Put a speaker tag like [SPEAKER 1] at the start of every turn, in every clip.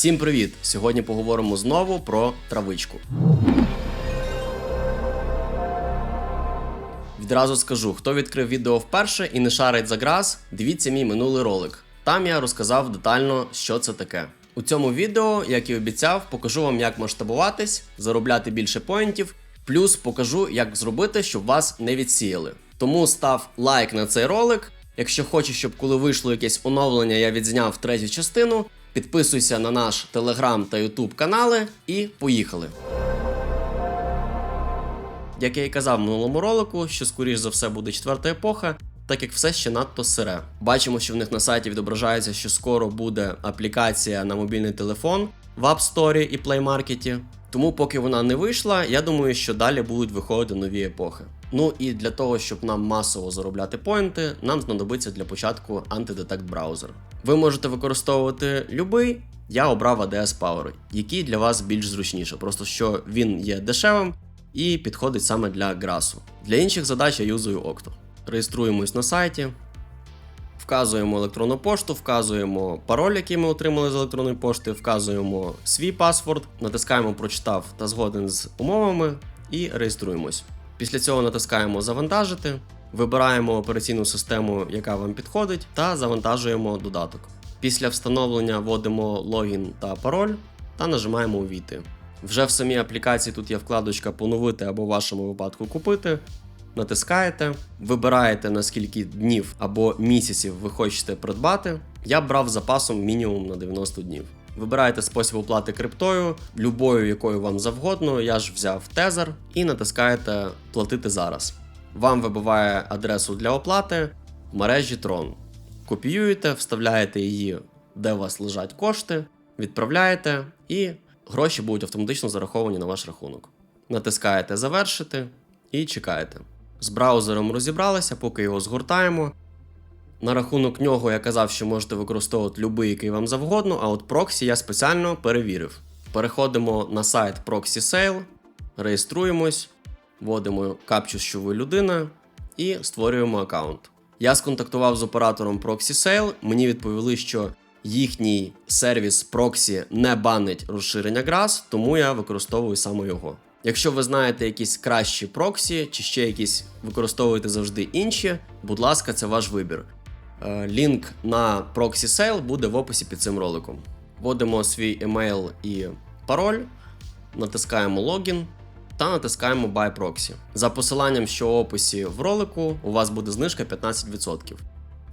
[SPEAKER 1] Всім привіт! Сьогодні поговоримо знову про травичку. Відразу скажу, хто відкрив відео вперше і не шарить за грас, дивіться мій минулий ролик. Там я розказав детально, що це таке. У цьому відео, як і обіцяв, покажу вам, як масштабуватись, заробляти більше поінтів, плюс покажу, як зробити, щоб вас не відсіяли. Тому став лайк на цей ролик. Якщо хочеш, щоб коли вийшло якесь оновлення, я відзняв третю частину. Підписуйся на наш телеграм та ютуб канали і поїхали. Як я і казав в минулому ролику, що скоріш за все буде четверта епоха, так як все ще надто сире. Бачимо, що в них на сайті відображається, що скоро буде аплікація на мобільний телефон в App Store і Play Market. Тому, поки вона не вийшла, я думаю, що далі будуть виходити нові епохи. Ну і для того, щоб нам масово заробляти поінти, нам знадобиться для початку антидетект браузер. Ви можете використовувати любий. Я обрав ADS Power, який для вас більш зручніше, просто що він є дешевим і підходить саме для грасу. Для інших задач я юзую Octo. Реєструємось на сайті, вказуємо електронну пошту, вказуємо пароль, який ми отримали з електронної пошти, вказуємо свій паспорт, натискаємо Прочитав та згоден з умовами і реєструємось. Після цього натискаємо Завантажити, вибираємо операційну систему, яка вам підходить, та завантажуємо додаток. Після встановлення вводимо логін та пароль та нажимаємо Увійти. Вже в самій аплікації тут є вкладочка Поновити або в вашому випадку купити. Натискаєте, вибираєте на скільки днів або місяців ви хочете придбати. Я брав запасом мінімум на 90 днів. Вибираєте спосіб оплати криптою, любою, якою вам завгодно. Я ж взяв тезер і натискаєте Платити зараз. Вам вибиває адресу для оплати в мережі Tron. Копіюєте, вставляєте її, де у вас лежать кошти, відправляєте і гроші будуть автоматично зараховані на ваш рахунок. Натискаєте Завершити і чекаєте. З браузером розібралися, поки його згортаємо. На рахунок нього я казав, що можете використовувати будь-який який вам завгодно, а от проксі я спеціально перевірив. Переходимо на сайт Proxy Sale, реєструємось, вводимо капчу, що ви людина, і створюємо аккаунт. Я сконтактував з оператором Proxy Sale, мені відповіли, що їхній сервіс Proxy не банить розширення GRAS, тому я використовую саме його. Якщо ви знаєте якісь кращі проксі, чи ще якісь використовуєте завжди інші, будь ласка, це ваш вибір. Е, Лінк на Proxy Sale буде в описі під цим роликом. Вводимо свій емейл і пароль, натискаємо логін та натискаємо Buy Proxy. За посиланням, що в описі в ролику, у вас буде знижка 15%.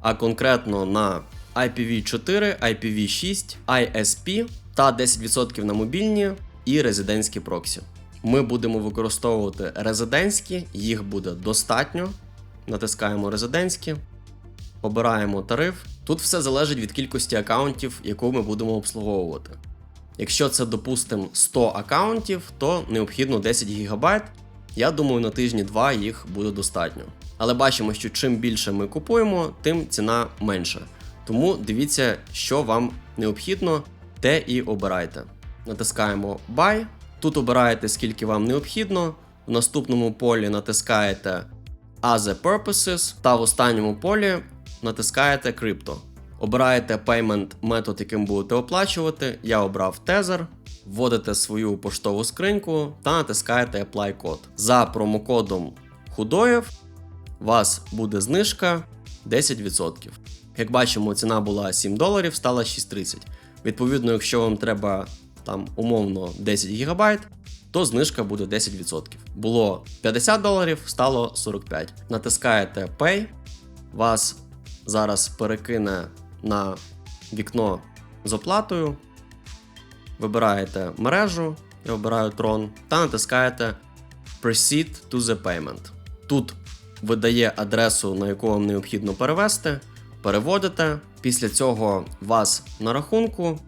[SPEAKER 1] А конкретно на IPv4, IPv6, ISP та 10% на мобільні і резидентські проксі. Ми будемо використовувати резидентські, їх буде достатньо. Натискаємо резидентські, обираємо тариф. Тут все залежить від кількості аккаунтів, яку ми будемо обслуговувати. Якщо це, допустимо, 100 аккаунтів, то необхідно 10 ГБ. Я думаю, на тижні-два їх буде достатньо. Але бачимо, що чим більше ми купуємо, тим ціна менша. Тому дивіться, що вам необхідно, те і обирайте. Натискаємо Buy. Тут обираєте, скільки вам необхідно. В наступному полі натискаєте Other Purposes та в останньому полі натискаєте Crypto. Обираєте payment метод, яким будете оплачувати. Я обрав Tether, вводите свою поштову скриньку та натискаєте Apply код. За промокодом Худоєв вас буде знижка 10%. Як бачимо, ціна була 7 доларів, стала 6,30. Відповідно, якщо вам треба там умовно 10 ГБ, то знижка буде 10%. Було 50 доларів, стало 45. Натискаєте Pay, вас зараз перекине на вікно з оплатою. Вибираєте мережу, я обираю Tron, та натискаєте Proceed to the Payment. Тут видає адресу, на яку вам необхідно перевести, переводите. Після цього вас на рахунку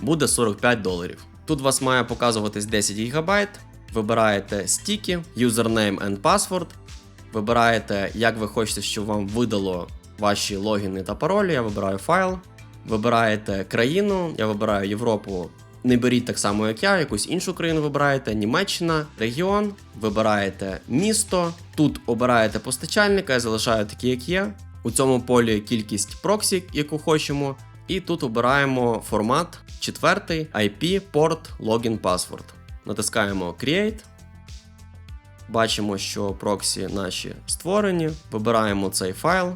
[SPEAKER 1] буде 45 доларів. Тут вас має показуватись 10 ГБ. Вибираєте стіки, username and password. Вибираєте, як ви хочете, щоб вам видало ваші логіни та паролі. Я вибираю файл. Вибираєте країну, я вибираю Європу. Не беріть так само, як я, якусь іншу країну вибираєте, Німеччина, регіон, вибираєте місто. Тут обираєте постачальника, я залишаю такі, як є. У цьому полі кількість проксі, яку хочемо, І тут обираємо формат четвертий IP, Port, Login, Password. Натискаємо Create. Бачимо, що проксі наші створені. Вибираємо цей файл.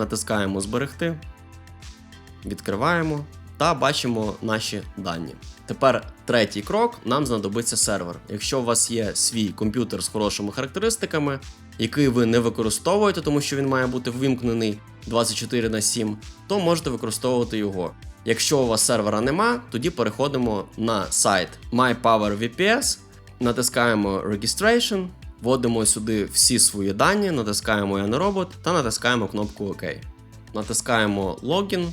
[SPEAKER 1] Натискаємо Зберегти. Відкриваємо та бачимо наші дані. Тепер третій крок: нам знадобиться сервер. Якщо у вас є свій комп'ютер з хорошими характеристиками, який ви не використовуєте, тому що він має бути вимкнений 24 на 7, то можете використовувати його. Якщо у вас сервера нема, тоді переходимо на сайт MyPowerVPS, натискаємо Registration, вводимо сюди всі свої дані, натискаємо Я не робот та натискаємо кнопку ОК. Натискаємо Login,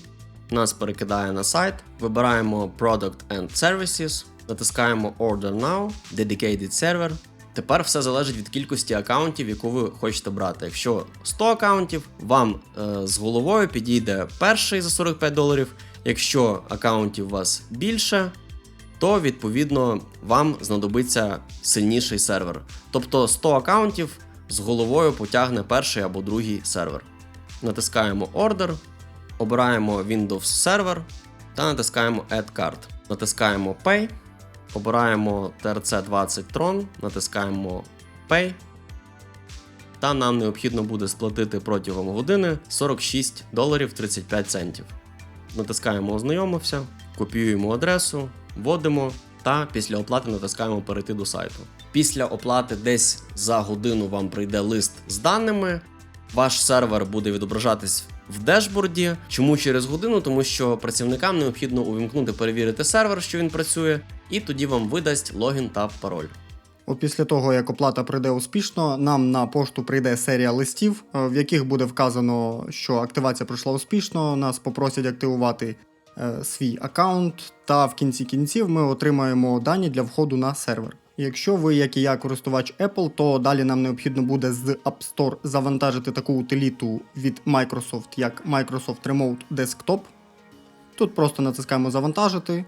[SPEAKER 1] нас перекидає на сайт, вибираємо Product and Services, натискаємо Order Now, Dedicated Server. Тепер все залежить від кількості аккаунтів, яку ви хочете брати. Якщо 100 аккаунтів, вам е, з головою підійде перший за 45 доларів. Якщо аккаунтів у вас більше, то відповідно вам знадобиться сильніший сервер. Тобто 100 аккаунтів з головою потягне перший або другий сервер. Натискаємо Order, обираємо Windows Server та натискаємо Add Card. Натискаємо Pay, обираємо TRC20 Tron, натискаємо Pay. Та нам необхідно буде сплатити протягом години 46 доларів 35 центів. Натискаємо Ознайомився, копіюємо адресу, вводимо та після оплати натискаємо перейти до сайту. Після оплати десь за годину вам прийде лист з даними. Ваш сервер буде відображатись в дешборді. Чому через годину? Тому що працівникам необхідно увімкнути перевірити сервер, що він працює, і тоді вам видасть логін та пароль.
[SPEAKER 2] Після того, як оплата прийде успішно, нам на пошту прийде серія листів, е, в яких буде вказано, що активація пройшла успішно. Нас попросять активувати свій аккаунт, та в кінці кінців ми отримаємо дані для входу на сервер. Якщо ви, як і я, користувач Apple, то далі нам необхідно буде з App Store завантажити таку утиліту від Microsoft, як Microsoft Remote Desktop. Тут просто натискаємо завантажити,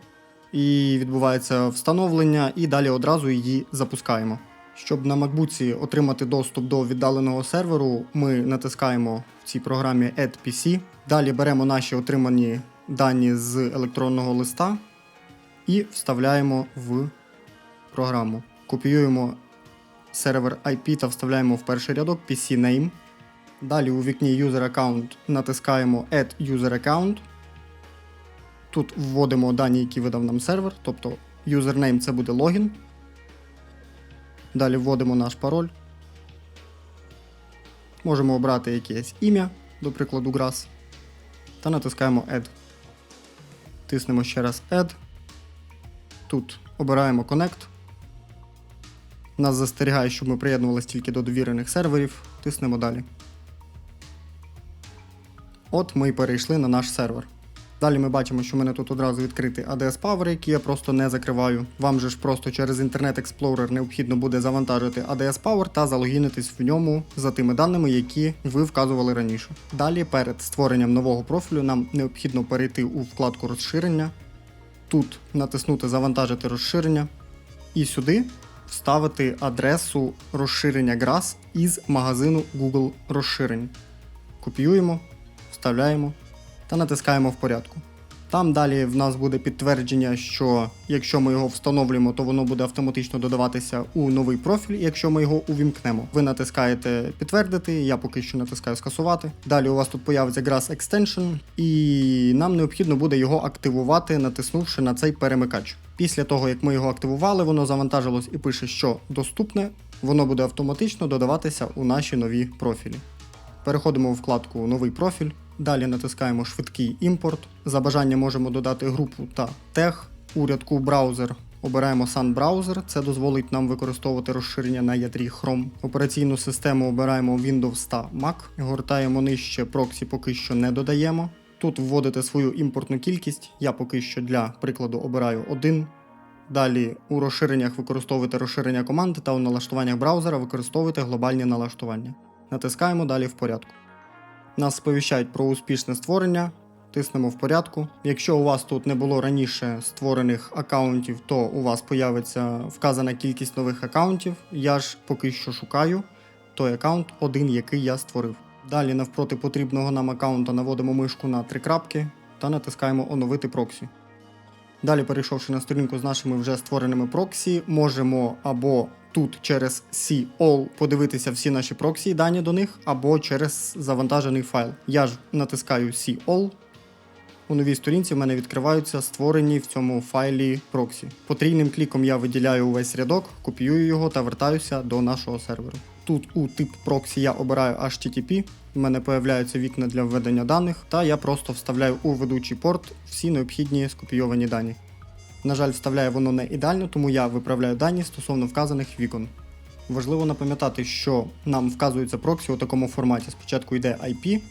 [SPEAKER 2] і відбувається встановлення, і далі одразу її запускаємо. Щоб на MacBook отримати доступ до віддаленого серверу, ми натискаємо в цій програмі Add PC. Далі беремо наші отримані дані з електронного листа і вставляємо в програму. Копіюємо сервер IP та вставляємо в перший рядок PC name. Далі у вікні User Account натискаємо Add User Account. Тут вводимо дані, які видав нам сервер, тобто username це буде логін. Далі вводимо наш пароль. Можемо обрати якесь ім'я, до прикладу, Grass. Та натискаємо Add. Тиснемо ще раз Add. Тут обираємо Connect. Нас застерігає, щоб ми приєднувалися тільки до довірених серверів. Тиснемо далі. От ми і перейшли на наш сервер. Далі ми бачимо, що в мене тут одразу відкритий ADS Power, який я просто не закриваю. Вам же ж просто через Internet Explorer необхідно буде завантажити ADS Power та залогінитись в ньому за тими даними, які ви вказували раніше. Далі, перед створенням нового профілю, нам необхідно перейти у вкладку розширення, тут натиснути Завантажити розширення і сюди вставити адресу розширення GRAS із магазину Google розширень. Копіюємо, вставляємо та натискаємо в порядку. Там далі в нас буде підтвердження, що якщо ми його встановлюємо, то воно буде автоматично додаватися у новий профіль, якщо ми його увімкнемо. Ви натискаєте підтвердити, я поки що натискаю скасувати. Далі у вас тут появиться Grass Extension, і нам необхідно буде його активувати, натиснувши на цей перемикач. Після того, як ми його активували, воно завантажилось і пише, що доступне, воно буде автоматично додаватися у наші нові профілі. Переходимо у вкладку Новий профіль. Далі натискаємо швидкий імпорт. За бажанням можемо додати групу та тег. У рядку браузер обираємо Sun Browser. Це дозволить нам використовувати розширення на ядрі Chrome. Операційну систему обираємо Windows та Mac. Гортаємо нижче проксі поки що не додаємо. Тут вводите свою імпортну кількість. Я поки що для прикладу обираю один. Далі у розширеннях використовуйте розширення команд та у налаштуваннях браузера використовуйте глобальні налаштування. Натискаємо далі в порядку. Нас сповіщають про успішне створення. Тиснемо в порядку. Якщо у вас тут не було раніше створених аккаунтів, то у вас появиться вказана кількість нових аккаунтів. Я ж поки що шукаю той аккаунт, один, який я створив. Далі навпроти потрібного нам аккаунта наводимо мишку на три крапки та натискаємо оновити проксі. Далі, перейшовши на сторінку з нашими вже створеними проксі, можемо або тут через See All подивитися всі наші проксі дані до них, або через завантажений файл. Я ж натискаю See All. У новій сторінці в мене відкриваються створені в цьому файлі проксі. Потрійним кліком я виділяю увесь рядок, копіюю його та вертаюся до нашого серверу. Тут у тип проксі я обираю HTTP, в мене появляються вікна для введення даних, та я просто вставляю у ведучий порт всі необхідні скопійовані дані. На жаль, вставляє воно не ідеально, тому я виправляю дані стосовно вказаних вікон. Важливо напам'ятати, що нам вказується проксі у такому форматі. Спочатку йде IP,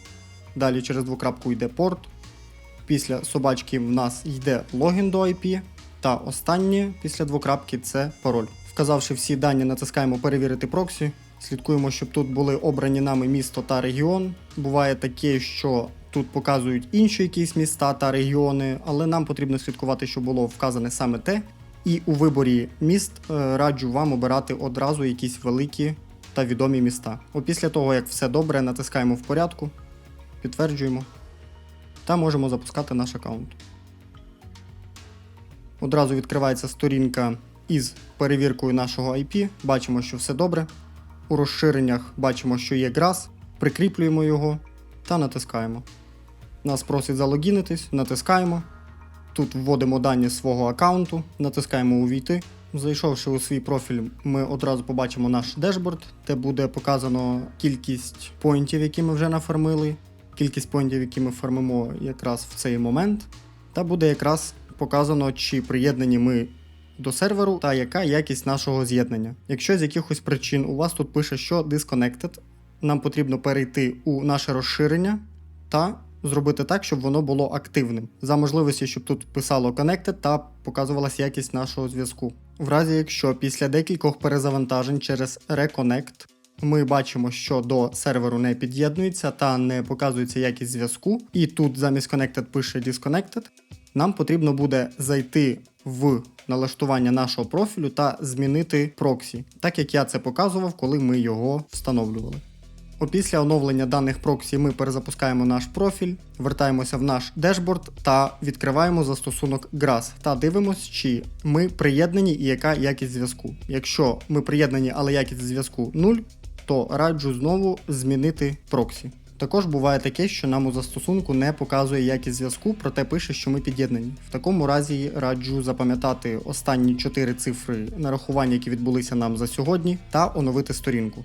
[SPEAKER 2] далі через двокрапку йде порт, після собачки в нас йде логін до IP, та останнє після двокрапки це пароль. Вказавши всі дані, натискаємо перевірити проксі. Слідкуємо, щоб тут були обрані нами місто та регіон. Буває таке, що тут показують інші якісь міста та регіони, але нам потрібно слідкувати, щоб було вказане саме те. І у виборі міст е, раджу вам обирати одразу якісь великі та відомі міста. Опісля того, як все добре, натискаємо в порядку, підтверджуємо та можемо запускати наш аккаунт. Одразу відкривається сторінка із перевіркою нашого IP. Бачимо, що все добре. У розширеннях бачимо, що є GRAS, прикріплюємо його та натискаємо. Нас просить залогінитись, натискаємо. Тут вводимо дані свого аккаунту, натискаємо Увійти. Зайшовши у свій профіль, ми одразу побачимо наш дешборд, де буде показано кількість поінтів, які ми вже нафармили, кількість поінтів, які ми фармимо якраз в цей момент, та буде якраз показано, чи приєднані ми до серверу та яка якість нашого з'єднання. Якщо з якихось причин у вас тут пише, що disconnected, нам потрібно перейти у наше розширення та зробити так, щоб воно було активним. За можливості, щоб тут писало connected та показувалася якість нашого зв'язку. В разі, якщо після декількох перезавантажень через Reconnect ми бачимо, що до серверу не під'єднується та не показується якість зв'язку, і тут замість Connected пише Disconnected, нам потрібно буде зайти в налаштування нашого профілю та змінити проксі, так як я це показував, коли ми його встановлювали. Опісля оновлення даних проксі ми перезапускаємо наш профіль, вертаємося в наш дешборд та відкриваємо застосунок GRAS та дивимося, чи ми приєднані і яка якість зв'язку. Якщо ми приєднані, але якість зв'язку 0, то раджу знову змінити проксі. Також буває таке, що нам у застосунку не показує якість зв'язку, проте пише, що ми під'єднані. В такому разі раджу запам'ятати останні 4 цифри нарахування, які відбулися нам за сьогодні, та оновити сторінку.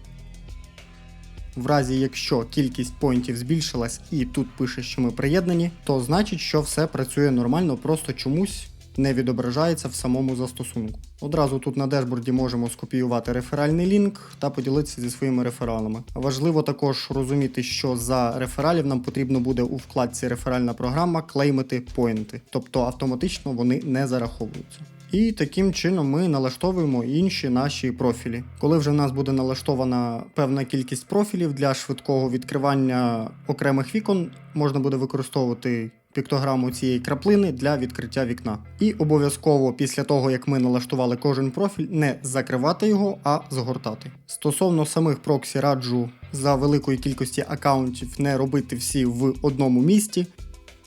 [SPEAKER 2] В разі, якщо кількість поінтів збільшилась і тут пише, що ми приєднані, то значить, що все працює нормально, просто чомусь не відображається в самому застосунку. Одразу тут на дешборді можемо скопіювати реферальний лінк та поділитися зі своїми рефералами. Важливо також розуміти, що за рефералів нам потрібно буде у вкладці реферальна програма клеймити поінти, тобто автоматично вони не зараховуються. І таким чином ми налаштовуємо інші наші профілі. Коли вже в нас буде налаштована певна кількість профілів для швидкого відкривання окремих вікон, можна буде використовувати піктограму цієї краплини для відкриття вікна. І обов'язково після того, як ми налаштували кожен профіль, не закривати його, а згортати. Стосовно самих проксі раджу за великої кількості аккаунтів не робити всі в одному місті,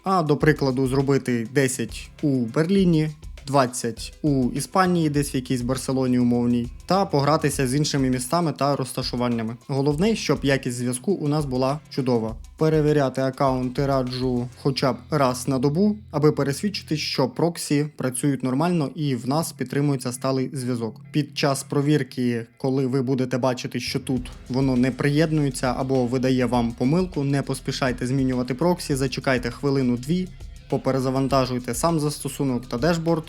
[SPEAKER 2] а до прикладу зробити 10 у Берліні. 20 у Іспанії, десь в якійсь Барселоні умовній, та погратися з іншими містами та розташуваннями. Головне, щоб якість зв'язку у нас була чудова. Перевіряти аккаунти раджу хоча б раз на добу, аби пересвідчити, що проксі працюють нормально і в нас підтримується сталий зв'язок. Під час провірки, коли ви будете бачити, що тут воно не приєднується або видає вам помилку, не поспішайте змінювати проксі, зачекайте хвилину-дві поперезавантажуйте сам застосунок та дешборд.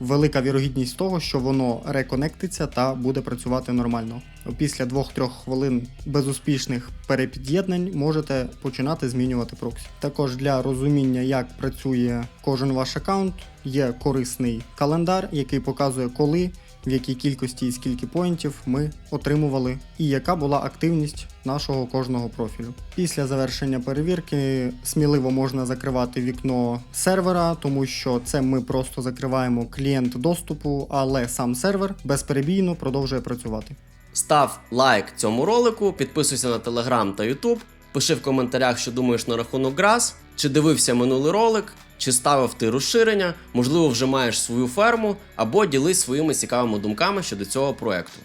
[SPEAKER 2] Велика вірогідність того, що воно реконектиться та буде працювати нормально. Після 2-3 хвилин безуспішних перепід'єднань можете починати змінювати проксі. Також для розуміння, як працює кожен ваш аккаунт, є корисний календар, який показує, коли, в якій кількості і скільки поінтів ми отримували, і яка була активність нашого кожного профілю. Після завершення перевірки сміливо можна закривати вікно сервера, тому що це ми просто закриваємо клієнт доступу, але сам сервер безперебійно продовжує працювати.
[SPEAKER 1] Став лайк цьому ролику, підписуйся на телеграм та ютуб. Пиши в коментарях, що думаєш на рахунок Грас, чи дивився минулий ролик, чи ставив ти розширення, можливо, вже маєш свою ферму, або ділись своїми цікавими думками щодо цього проекту.